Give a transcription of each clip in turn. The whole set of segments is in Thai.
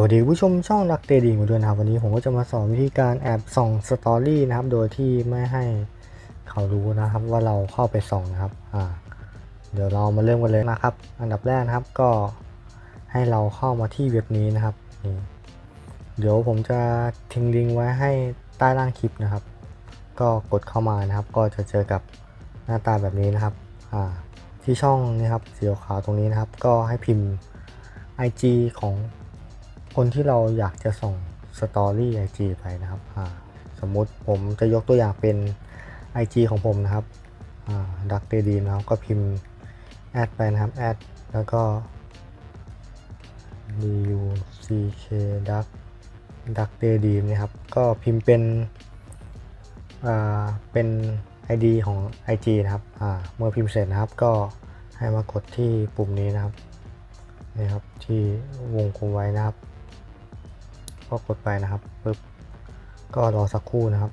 วัสดีผู้ชมช่องดักเตดีมาด้วยนะครับวันนี้ผมก็จะมาสอนวิธีการแอบส่องสตอรี่นะครับ โดยที่ไม่ให้เขารู้นะครับว่าเราเข้าไปส่องนะครับอ่าเดี๋ยวเรามาเริ่มกันเลยนะครับ อันดับแรกนะครับก็ให้เราเข้ามาที่เว็บนี้นะครับนี่เดี๋ยวผมจะทิ้งลิงก์ไว้ให้ใต้ล่างคลิปนะครับ ก็กดเข้ามานะครับ ก็จะเจอกับหน้าตาแบบนี้นะครับอ่าที่ช่องนี้ครับสีขาวตรงนี้นะครับ ก็ให้พิมพ์ IG ของ คนที่เราอยากจะส่งสตอรี่ IG ไปนะครับสมมุติผมจะยกตัวอย่างเป็น IG ของผมนะครับดักเตดีนะครับก็พิมพ์แอดไปนะครับแอดแล้วก็ d u c k duck duck d a y d r e a m นะครับ ก็พิมพ์เป็นอ่าเป็น ID ของ IG นะครับอ่าเมื่อพิมพ์เสร็จนะครับก็ให้มากดที่ปุ่มนี้นะครับนี่ครับที่วงกลมไว้นะครับ ก็กดไปนะครับปึ๊บก็รอสักครู่นะครับ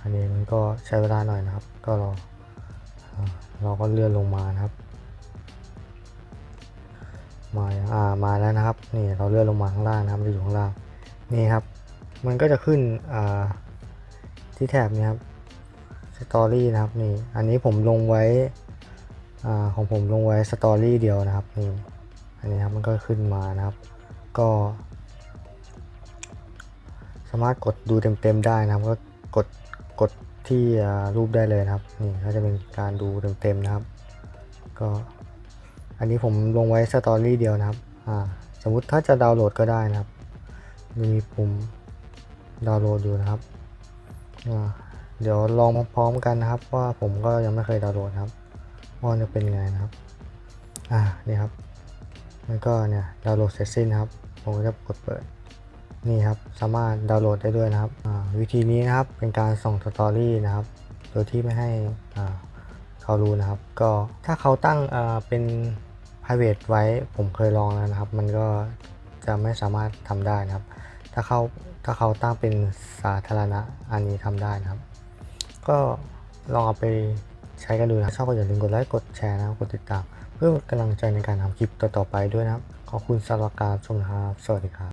อันนี้มันก็ใช้เวลาหน่อยนะครับ ก็รอเราก็เลื่อนลงมานะครับ มาอ่ามาแล้วนะครับนี่เราเลื่อนลงมาข้างล่างนะครับมันจะอยู่ข้างล่างนี่ครับ มันก็จะขึ้นอ่าที่แถบนี้ครับสตอรี่นะครับนี่อันนี้ผมลงไว้อ่าของผมลงไว้สตอรี่เดียวนะครับนี่อันนี้ครับมันก็ขึ้นมานะครับ ก็ สามารถกดดูเต็มๆได้นะครับ ก็กดกดที่รูปได้เลยนะครับ นี่ก็จะเป็นการดูเต็มๆนะครับ ก็อันนี้ผมลงไว้สตอรี่เดียวนะครับ อ่า สมมุติถ้าจะดาวน์โหลดก็ได้นะครับ มีปุ่มดาวน์โหลดอยู่นะครับ อ่า เดี๋ยวลองพร้อมๆกันนะครับ ว่าผมก็ยังไม่เคยดาวน์โหลดครับว่าจะเป็นไงนะครับ อ่า นี่ครับ มันก็เนี่ยดาวน์โหลดเสร็จสิ้นครับผมก็จะกดเปิดนี่ครับสามารถดาวน์โหลดได้ด้วยนะครับวิธีนี้นะครับเป็นการส่งสตอรี่นะครับ โดยที่ไม่ให้เขารู้นะครับ ก็ถ้าเขาตั้งเป็น private ไว้ผมเคยลองแล้วนะครับ มันก็จะไม่สามารถทำได้นะครับ ถ้าเขาถ้าเขาตั้งเป็นสาธารณะอันนี้ทำได้นะครับ ก็ลองเอาไปใช้กันดูนะชอบก็อย่าลืมกดไลค์กดแชร์นะกดติดตาม เพื่อกำลังใจในการทำคลิปต่อๆไปด้วยนะครับ ขอบคุณสำหรับการชมนะครับ สวัสดีครับ